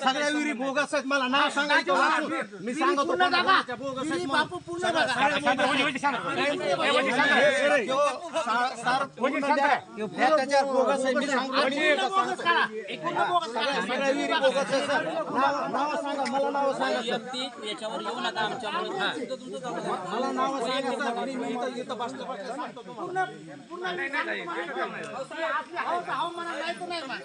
सगळ्या विहिरी बोगस आहेत मला नाव सांगायचं वाचून. मी सांगतो पूर्ण जागा. कोणाच्या बोगस आहेत विहिरी म्हणून. बापू पूर्ण जागा. यो सा- सार पूर्ण द्या. या त्याच्यात बोगस आहे, मी सांगतो. पूर्ण बोगस काढा. एक पूर्ण बोगस काढा. सगळ्या विहिरी बोगस आहेत, सर. नाव- नाव सांगा मला नाव सांगा सर. याच्यावर येऊ नका आमच्यामुळे तुमचं तुमचं जाऊ द्या. मला नाव सांगा सर. मी- मी इथं- इथं बसल्या- बसल्या सांगतो तुम्हाला. आपली हवा- हवामानात नाही तर नाही. माहीत.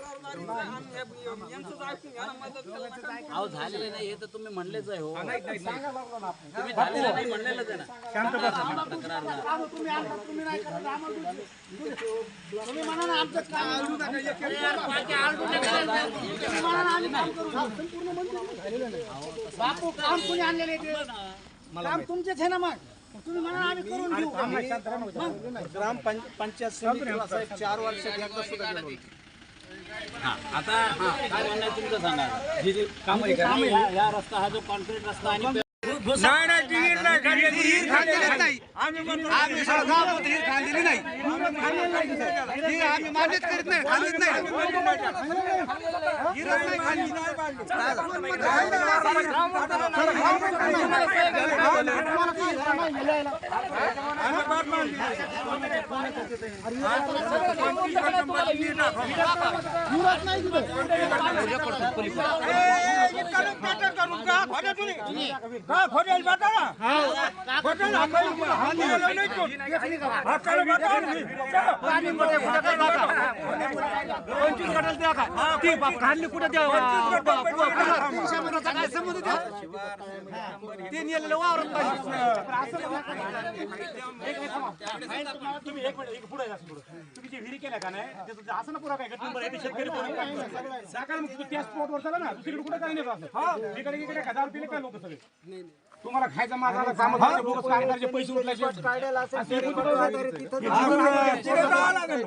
अहो झालेलं नाही हे तर तुम्ही म्हणलेच आहे हो. तुम्ही झालेलं नाही म्हणलेलंच आहे ना. तक्रार ना. बापू काम कोणी आणलेलं आहे ते? काम तुमचेच आहे ना मग. तुम्ही म्हणा ना, आम्ही करून घेऊ. ग्रामपंचायत समितीला साहेब चार वर्षात एकदा सुद्धा गेलो नाही. हा, आता हा, काय म्हणणं आहे तुमचं सांगा हे जे काम ह्या रस्ता हा जो कॉन्क्रीट रस्ता आणि आम्ही सगळं गावात विहीर खाल्लेली नाही ही आम्ही मान्यच करीत नाही खाल्लीच नाही विहीरच नाही खाल्ली. ખોડેલ બતાડા હા. ખોડેલ આખો હાથી લો નઈ તો હાથાળો બતાડ પાણી મોટે મોટે બતાડ ते नेलेलं वावरत तुम्ही एक मिनिट एक पुढे जा असं पुढं. तुम्ही जे विहिरी केल्या का नाही त्याचं असं ना पुरा काय गट नंबर आहे ते शेतकरी कोणी सकाळ मग त्या स्पॉटवर चला ना दुसरीकडे कुठे काही नाही असं इकडे इकडे हजार पिले काय लोक सगळे तुम्हाला खायचा माझा पैसे उठल्याचे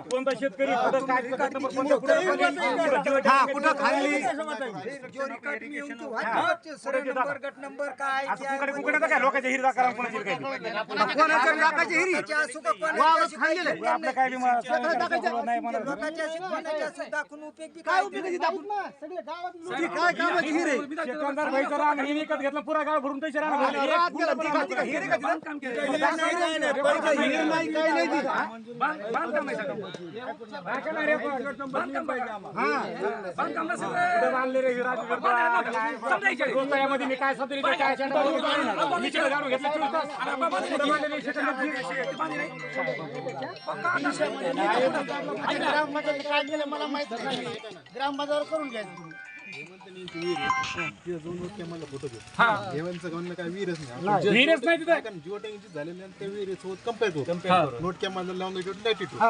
कोणता शेतकरी कुठं काय गट नंबर हा कुठं खाल्ली असं कुकडे कुकडे काय? लोकांच्या हिरदा करा कोणाची काही कोणाच्या लाखाची हिरी. वावरत खाल्लेलं आहे. आपलं काय बी मग- नाही म्हणत काय उपयोगाची दाखवून? ना सगळे गावात ती काय कामाची हिरी? आहे? शेतकऱ्यांचा भाईचा रान हे विकत घेतला पुरा गाव भरून पैसे राहणार रात गेला, ती खाती का? हिरी का तिथं? नाही, नाही, नाही, पैसे हिरी नाही, काही नाही ती. मध्ये मी काय सदरी काय मी चिडे जाणून घेतलं चोवीस तास कुठं बांधलेले शेतात ग्रामपंचायत काय मला माहीत नाही ग्रामपंचायत करून घ्यायचं विहीरच नाही तिथं. लॉंगिट्यूड लॅटिट्यूड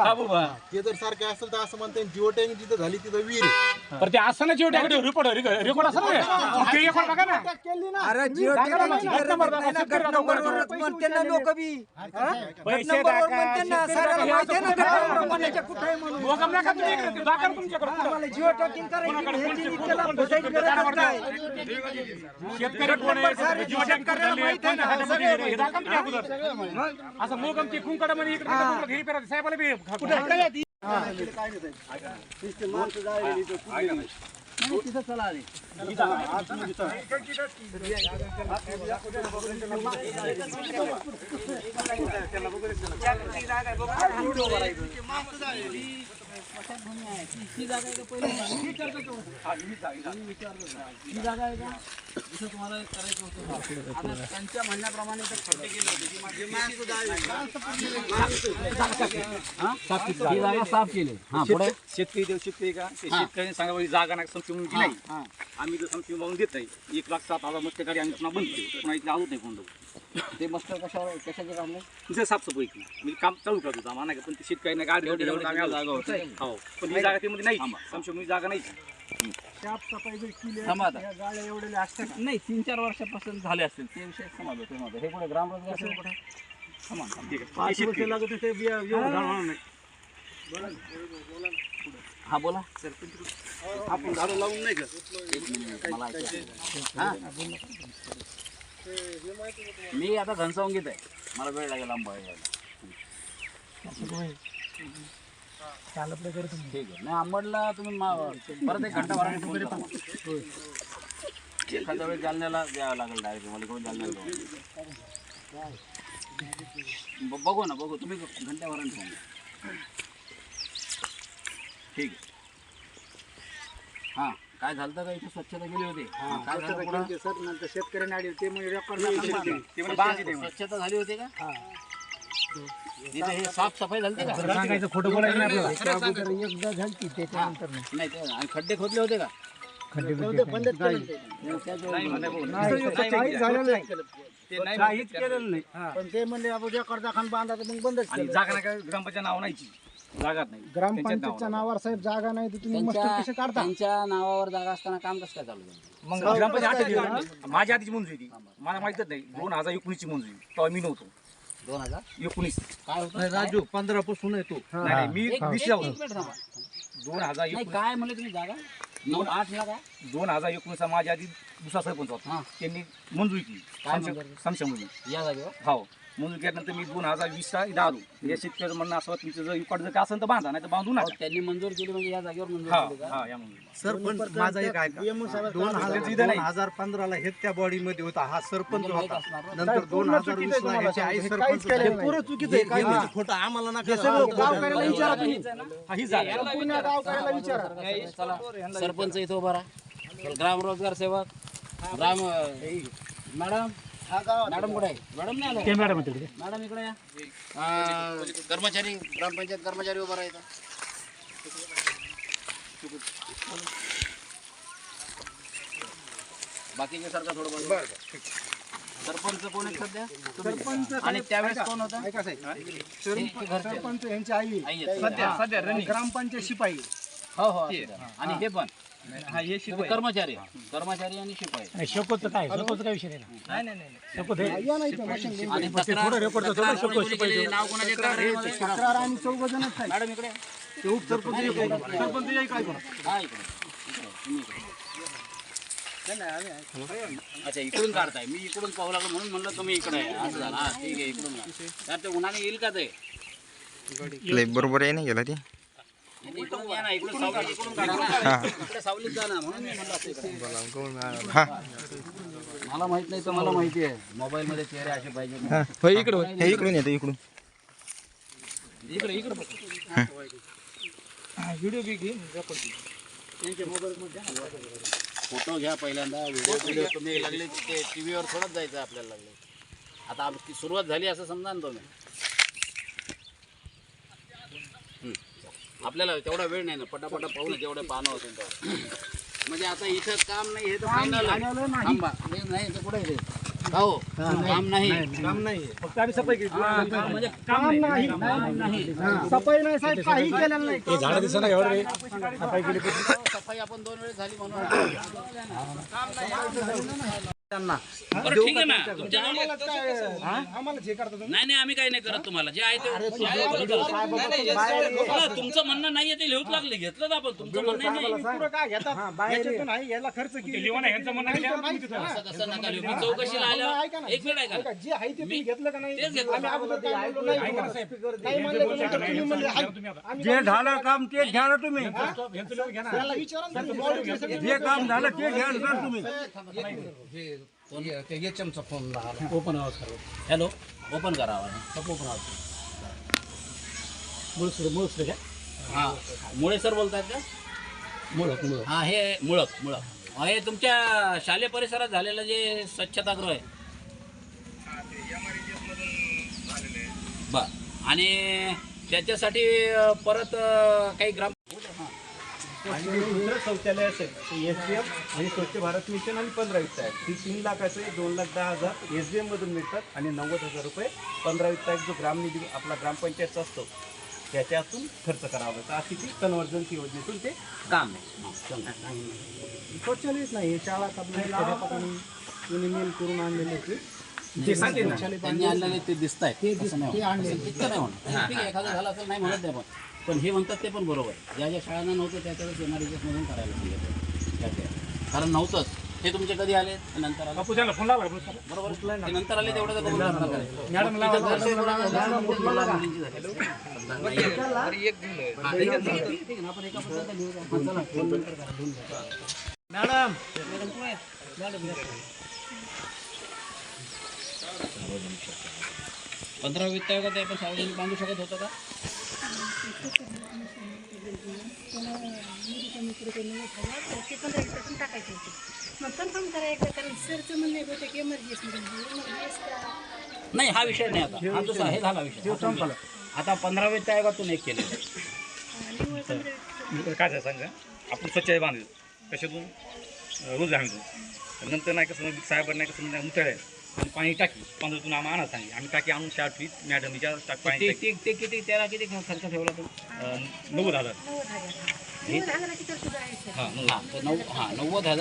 ते जर सारखे असेल तर असं म्हणता जिओ टँक जिथं झाली तिथं विहीर आहे. पण ते असं ना जेवढे रिपोर्ट रिपोर्ट असं ना. ते रेकॉर्ड बघा ना अरे जिओ टॅक्सी गरज नाही ना गट नंबरवरच म्हणते ना लोक बी गट पैसे नंबरवर टाका, म्हणते ना साऱ्याला माहिती आहे ना गट नंबर कोणाच्या कुठे आहे म्हणून. भोगम नका तुम्ही इकडे, दाखवा ना तुमच्याकडे. कुठं. आम्हाला जिओ टॅकिंग करायची ह्याची नीतीला फसायची गरजच नाही शेतकरी कोण आहे? जीव शेतकऱ्याला माहिती आहे ना, हातामध्ये हे- हे दाखवा ना तुम्ही अगोदर. असं मोगम ते कुंकडामध्ये इकडे तिकडे घरी पेरायचं. साहेबाला बी कुठे इथं तुम्हाला करायचं होतं. आता त्यांच्या म्हणण्याप्रमाणे ते खड्डे केले होते. की माझे हा? ही? जागा साफ केली. हा पुढे? शेतकरी देऊ शेतकरी का? ते शेतकऱ्यांनी सांगा ही जागा नाही संशय दिली नाही आम्ही जर संशय मागून देत नाही एक लाख सात हजार मस्त गाडी आम्ही पुन्हा बंद केली. पुन्हा इथे आहोत नाही कोण ते मस्त कशावर कशाचे काम नाही तिथे साफसफाई केली. मी काम चालू करत होतो आम्हाला नाही का, पण ते शेतकऱ्यांना गाडी एवढी- एवढी. जागा होती. हो. पण ही जागा त्यामध्ये नाही. संशय जागा नाही. थांबा आता. नाही तीन चार वर्षापासून झाले असतील. ते विषय समजलं तुम्हाला हे कुठे? ग्रामरोजगार असेल कुठे? थांबा, थांबा. हे शेतकरी. हा. बोला आपण झाडं लावून नाही का? मला. हा? मी आता घनसावंगीत आहे. मला वेळ लागेल आंबा यायला. ठीक आहे. नाही आंबडला तुम्ही मा- परत एक घंटा भरा एखाद्या वेळेस जालन्याला द्यावं लागेल डायरेक्ट मला इकडून जालन्याला जाऊ. ब- बघू ना बघू. तुम्ही घंट्यावरून फोन ठीक आहे. हां. काय झालं होतं का इथे स्वच्छता गेली होती? काय झालं पुढं? सर नंतर शेतकऱ्यांनी आले ते म्हणजे रेकॉर्ड. स्वच्छता झाली होती का? इथे हे साफसफाई झाली होती का? सांगायचं खोटं बोलायचं नाही आपल्याला. त्याच्या अगोदर एकदा झालती त्याच्यानंतर नाही. नाही ते आणि खड्डे खोदले होते का? नव्हते, बंदच केलं ते. काहीच झालेलं नाही. काहीच केलेलं नाही. पण ते म्हणले आपण रेकॉर्ड दाखवून बांधा तर मग बंदच आणि केलं. जागा नाही का? ग्रामपंचायत नाव नाहीची जागाच नाही. ग्रामपंचायतच्या नावावर. साहेब जागा नाही तर तुम्ही मस्त त्यांच्या कसे काढता. त्यांच्या नावावर जागा असताना काम कसं काय चालू झालं? मग ग्रामपंचायत? माझ्या आधीची मंजुरी ती मला माहितच नाही. दोन हजार एकोणीसची मंजुरी तेव्हा मी नव्हतो. दोन हजार? एकोणीस. काय होतं? राजू पंधरा पासून येतो. नाही नाही, मी एक- वीस एक- होतो एक मिनिट थांबा. दोन हजार नाही एकोणीस. काय म्हणले तुम्ही जागा? नऊ आठ ला काय? दोन हजार एकोणीसला माझ्या आधी दुसरा सरपंच होता. हा. त्यांनी मंजुरी केली. काय मंजुरी? समशा मंजुरी या जागेवर? हो. मंजुरी केल्यानंतर मी दोन हजार इथं आलो. या शेतकऱ्याचं म्हणणं असं होतं, तुमचं जर इकडं जर काय असेल तर बांधा नाही तर बांधू नका. त्यांनी मंजूर केली म्हणजे या जागेवर मंजूर हा केली का? हा या मंजुरी. सरपंच माझा एक ऐका. दोन हजार दोन. हजार पंधराला हे त्या बॉडी मध्ये होता हा सरपंच म्हणजे माहीत होता. असणार ना. नंतर दोन हजार वीस ला ह्याची आई सरपंच पुरं चुकीचं आहे काय नाही. खोटं आम्हाला नका गावकऱ्याला विचारा तुम्ही. हा ही जागा. आहे. पूर्ण गावकऱ्याला विचारा. चला. सरपंच इथं उभा राहा. ग्राम रोजगार सेवक. ग्राम मॅडम मॅडम कुठे मॅडम नाही आल्या. मॅडम आहे तिकडे. मॅडम इकडे या. कर्मचारी ग्रामपंचायत कर्मचारी उभा राहायचा. बाकीचे सरकार थोडं बरं सरपंच कोण आहेत सध्या? सरपंच आणि त्यावेळेस कोण होता? ऐका साहेब. हे- हे. सरपंच यांची आई सध्या. सध्या ग्रामपंचायत शिपाई हो हो असू द्या. आणि हे पण तुम्ही कर्मचारी कर्मचारी आणि शिपाई नाही, शकोचं काय? शकोचं काय विषय नाही ना. शकोत हे या नाही इथं मशीन घेऊन. आणि तक्रार तक्रार कोणी कोणी केली? नाव कोणाचे तक्रारीमध्ये? तक्रार आणि चौघ जणच आहे मॅडम इकडे. सरपंच हा इकडे. इकडे. तुम्ही इकडे. अच्छा इकडून काढताय. मी इकडून पाहू लागलो म्हणून म्हणलं तुम्ही इकडे आहे. असं झालं. हा ठीक आहे इकडून काढा. तर ते उन्हाने येईल का ते? लय बरोबर आहे ना गेला ते? मला माहीत नाही तर मला माहिती आहे. मोबाईल मध्ये चेहरे असे पाहिजे. हा. हो इकडून हे इकडून येतो इकडून. इकडे इकडे बघ. फोटो घ्या पहिल्यांदा व्हिडिओ व्हिडिओ तुम्ही लागले ते टीव्हीवर थोडंच जायचं आपल्याला लागले. आता आमची सुरुवात झाली असं समजा ना तुम्ही. आपल्याला तेवढा वेळ नाही ना पटापटा पाहू ना जेवढे पाहणं होते तेवढं. म्हणजे आता इथं काम नाही हे तर नाही. नाही ते कुठे आहे? हो काम नाही. काम नाही फक्त आम्ही सफाई केली. हा, काम म्हणजे काम नाही. सफाई नाही साहेब काही केलेलं नाही. हे झाडं दिसत नाही एवढं रे. सफाई केली सफाई आपण दोन वेळेस झाली म्हणून. बरं ठीक आहे ना? तुमच्या आम्हाला जे करता तुम्ही? नाही नाही आम्ही काही नाही करत तुम्हाला. जे आहे ते तुमचं म्हणणं नाहीये ते लिहूच लागले. घेतलं ना आपण. तुमचं म्हणणं नाही पुढं काय घेतात? याच्यातून आहे याला खर्च किती? नाही नाही नका लिहू. मी चौकशीला आल्यावर एक मिनिट ऐका ऐका, जे आहे ते तुम्ही घेतलं का नाही? तेच घेतलं. आम्ही अगोदर काय म्हणलो नाही नाही म्हणले तर नंतर तुम्ही म्हणले आहे. जे झालं काम ते घ्या ना तुम्ही. त्याला विचारा ना जे काम झालं ते घ्या ना तुम्ही ओपन आवाज करा हॅलो ओपन करा आवाज ओपन आवाज मुळसुरे- मुळसुरे काय? हा मुळे सर बोलतायत का? मुळक मुळक. हा हे मुळक मुळक. हा, हे तुमच्या शालेय परिसरात झालेलं जे स्वच्छतागृह आहे. बर. आणि त्याच्यासाठी अ, परत अ, काही ग्राम आणि दुसरं शौचालय असेल एस डी एम आणि स्वच्छ भारत मिशन आणि पंधरा वित्त आहे ती तीन लाखाचे दोन लाख दहा हजार एस डी एममधून मिळतात आणि नव्वद हजार रुपये पंधरा वित्त जो ग्रामनिधी आपला ग्रामपंचायतचा असतो त्याच्यातून खर्च करावा लागतो. अशी ती कन्वर्जन्स योजनेतून ते काम आहे. शौचालयच नाही हे शाळा आपल्या मेल करून आणलेले ते ते सांगते ना. त्यांनी आणलेले ते दिसत आहे ते दिसत नाही आहे एखादं झालं असेल नाही म्हणत नाही पण पण हे म्हणतात ते पण बरोबर. ज्या ज्या शाळांना नव्हतं त्या त्यावेळेस एम आर मधून करायला सांगितलं त्या त्या. कारण नव्हतंच हे तुमचे कधी आले नंतर आले का? बरोबर ते नंतर आले तेवढं तर कबूल करायचं. मुलींची झाली. हा, ठीक आहे, ठीक आहे, ठीक आहे ना, आपण एका. हा, चला, दोन करा, दोन. मॅडम पंधरा वित्त आयोगात आपण सार्वजनिक बांधू शकत होतं का ते पंधरा दिवसातून टाकायचे होते मग कन्फर्म करा एकदा कारण सरचं म्हणणं आहे बहुतेक एमर्जन्सी एमर्जन्सी का नाही हा विषय नाही आता. हा दुसरा हे झाला विषय. आता पंधरा वित्त आयोगातून एक केले. काय झालं सांगा? आपण स्वच्छ बांधलं. कशातून? रोज आम्ही नंतर नाही कसं साहेबांना नाही कसं नाही मुतळे. आणि पाणी टाकी. पंधरातून आम्हाला आणा सांगे आम्ही टाकी आणून शार्ट फीट मॅडमच्या टाक पाणी ते टाकी ते- ते किती त्याला किती खर्च ठेवला तू? अं, नव्वद हजार. नव्वद हजार. नव्वद हजाराची तरतूद आहे सर. हां हा तर नऊ हा नव्वद हजार.